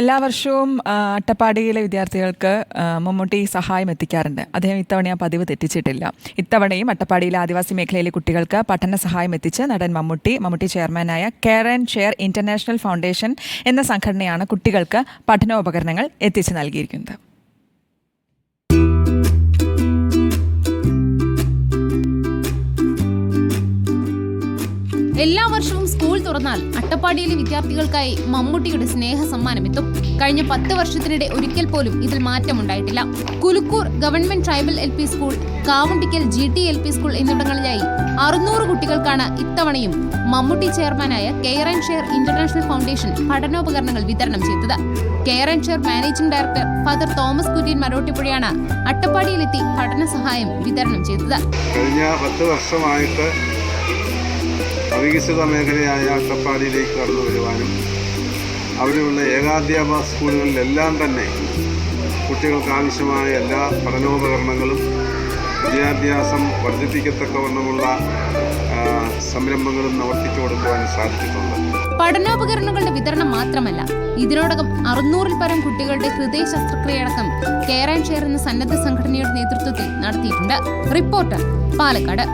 എല്ലാ വർഷവും അട്ടപ്പാടിയിലെ വിദ്യാർത്ഥികൾക്ക് മമ്മൂട്ടി സഹായം എത്തിക്കാറുണ്ട്. അദ്ദേഹം ഇത്തവണ ആ പതിവ് തെറ്റിച്ചിട്ടില്ല. ഇത്തവണയും അട്ടപ്പാടിയിലെ ആദിവാസി മേഖലയിലെ കുട്ടികൾക്ക് പഠന സഹായം എത്തിച്ച് നടൻ മമ്മൂട്ടി മമ്മൂട്ടി ചെയർമാനായ care and share international foundation എന്ന സംഘടനയാണ് കുട്ടികൾക്ക് പഠനോപകരണങ്ങൾ എത്തിച്ചു നൽകിയിരിക്കുന്നത്. എല്ലാ വർഷവും സ്കൂൾ തുറന്നാൽ അട്ടപ്പാടിയിലെ വിദ്യാർത്ഥികൾക്കായി മമ്മൂട്ടിയുടെ സ്നേഹ സമ്മാനം എത്തും. കഴിഞ്ഞ പത്ത് വർഷത്തിനിടെ ഒരിക്കൽ പോലും ഇതിൽ മാറ്റമുണ്ടായിട്ടില്ല Kulukkur government tribal L P school Kavundikkal G T L P school എന്നിവിടങ്ങളിലായി അറുന്നൂറ് കുട്ടികൾക്കാണ് ഇത്തവണയും മമ്മൂട്ടി ചെയർമാനായ care and share international foundation പഠനോപകരണങ്ങൾ വിതരണം ചെയ്തത്. Care and share managing director father Thomas Kurian മരോട്ടിപ്പുഴയാണ് അട്ടപ്പാടിയിലെത്തി പഠന സഹായം വിതരണം ചെയ്തത്. കഴിഞ്ഞ പത്ത് വർഷമായിട്ട് അവികസിത മേഖലയായ അട്ടപ്പാടിയിലേക്ക് കടന്നു വരുവാനും അവിടെയുള്ള ഏകാധ്യാപക സ്കൂളുകളിലെല്ലാം തന്നെ കുട്ടികൾക്ക് ആവശ്യമായ എല്ലാ പഠനോപകരണങ്ങളും വിദ്യാഭ്യാസം വർദ്ധിപ്പിക്കത്തക്കവണ്ണമുള്ള സംരംഭങ്ങളും പ്രവർത്തിച്ചു കൊടുക്കുവാൻ സാധിച്ചിട്ടുണ്ട്. പഠനോപകരണങ്ങളുടെ വിതരണം മാത്രമല്ല ഇതിനോടകം അറുന്നൂറിൽ പരം കുട്ടികളുടെ ഹൃദയ ശസ്ത്രക്രിയടക്കം കെയർ ആൻഡ് ഷെയർ എന്ന സന്നദ്ധ സംഘടനയുടെ നേതൃത്വത്തിൽ നടത്തിയിട്ടുണ്ട്. റിപ്പോർട്ടർ പാലക്കാട്.